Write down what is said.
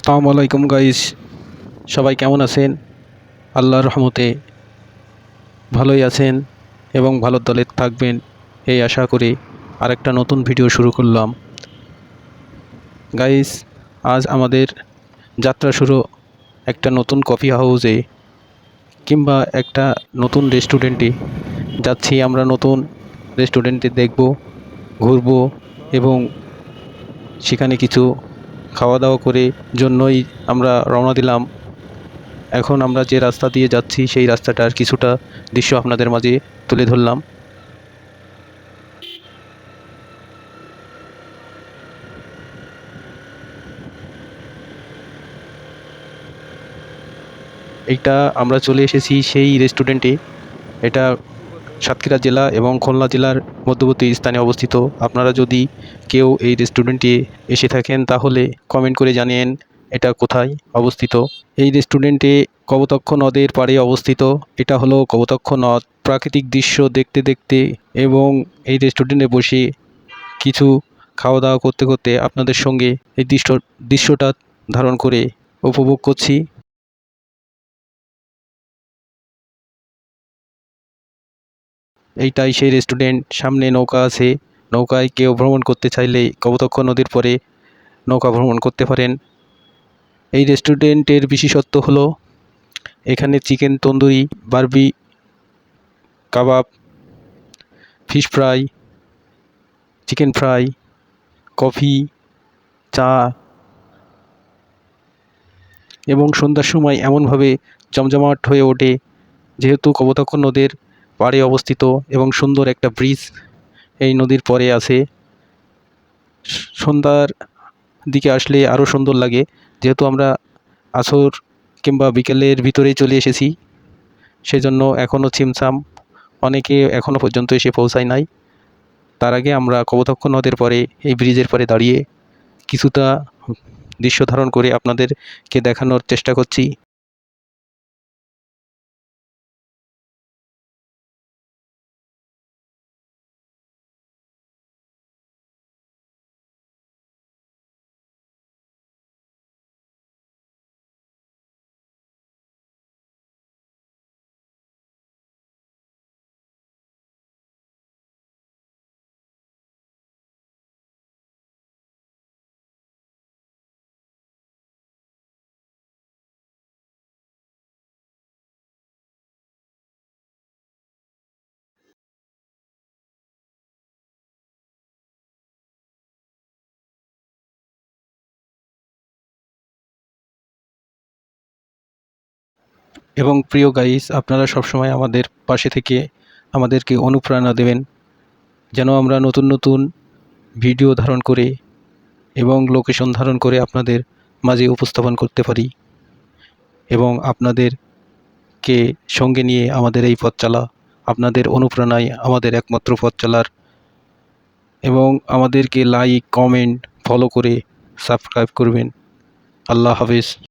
আসসালামু আলাইকুম গাইস সবাই কেমন আছেন? আল্লাহর রহমতে ভালোই আছেন এবং ভালো দলে থাকবেন এই আশা করে আরেকটা নতুন ভিডিও শুরু করলাম। গাইস আজ আমাদের যাত্রা শুরু একটা নতুন কফি হাউসে কিংবা একটা নতুন রেস্টুরেন্টে যাচ্ছি আমরা নতুন রেস্টুরেন্টে দেখব, ঘুরবো এবং সেখানে কিছু খাওয়া দাওয়া করে জন্যই আমরা রওনা দিলাম। এখন আমরা যে রাস্তা দিয়ে যাচ্ছি, সেই রাস্তাটার কিছুটা দৃশ্য আপনাদের মাঝে তুলে ধরলাম। এইটা আমরা চলে এসেছি সেই রেস্টুরেন্টে। এটা সাতক্ষীরা জেলা এবং খুলনা জেলার মধ্যবর্তী স্থানে অবস্থিত। আপনারা যদি কেউ এই রেস্টুরেন্টে এসে থাকেন, তাহলে কমেন্ট করে জানিয়েন এটা কোথায় অবস্থিত। এই রেস্টুরেন্টে কবতক্ষ নদের পাড়ে অবস্থিত। এটা হলো কবতক্ষ নদ। প্রাকৃতিক দৃশ্য দেখতে দেখতে এবং এই রেস্টুরেন্টে বসে কিছু খাওয়া দাওয়া করতে করতে আপনাদের সঙ্গে এই দৃশ্য, দৃশ্যটা ধারণ করে উপভোগ করছি। এইটাই সেই রেস্টুরেন্ট সামনে নৌকা আছে। নৌকায় কেউ ভ্রমণ করতে চাইলে কবতক্ষ নদীর পরে নৌকা ভ্রমণ করতে পারেন। এই রেস্টুরেন্টের বিশেষত্ব হলো, এখানে chicken tandoori, Barbie, kebab fish fry chicken fry coffee চা এবং সন্ধ্যার সময় এমনভাবে জমজমাট হয়ে ওঠে, যেহেতু কপোতাক্ষ নদীর পাড়ে অবস্থিত এবং সুন্দর একটা ব্রিজ এই নদীর পরে আছে। সন্ধ্যার দিকে আসলে আরও সুন্দর লাগে। যেহেতু আমরা আসর কিংবা বিকেলের ভিতরেই চলে এসেছি, সেজন্য এখনও ছিমছাম। অনেকে এখনও পর্যন্ত এসে পৌঁছায় নাই। তার আগে আমরা কপোতাক্ষ নদের পরে, এই ব্রিজের পরে দাঁড়িয়ে কিছুটা দৃশ্য ধারণ করে আপনাদেরকে দেখানোর চেষ্টা করছি। এবং প্রিয় গাইস, আপনারা সবসময় আমাদের পাশে থেকে আমাদেরকে অনুপ্রেরণা দেবেন, যেন আমরা নতুন নতুন ভিডিও ধারণ করে এবং লোকেশন ধারণ করে আপনাদের মাঝে উপস্থাপন করতে পারি এবং আপনাদেরকে সঙ্গে নিয়ে আমাদের এই পথ চালা, আপনাদের অনুপ্রেরণায় আমাদের একমাত্র পথ চলার এবং আমাদেরকে লাইক কমেন্ট ফলো করে সাবস্ক্রাইব করবেন। আল্লাহ হাফেজ।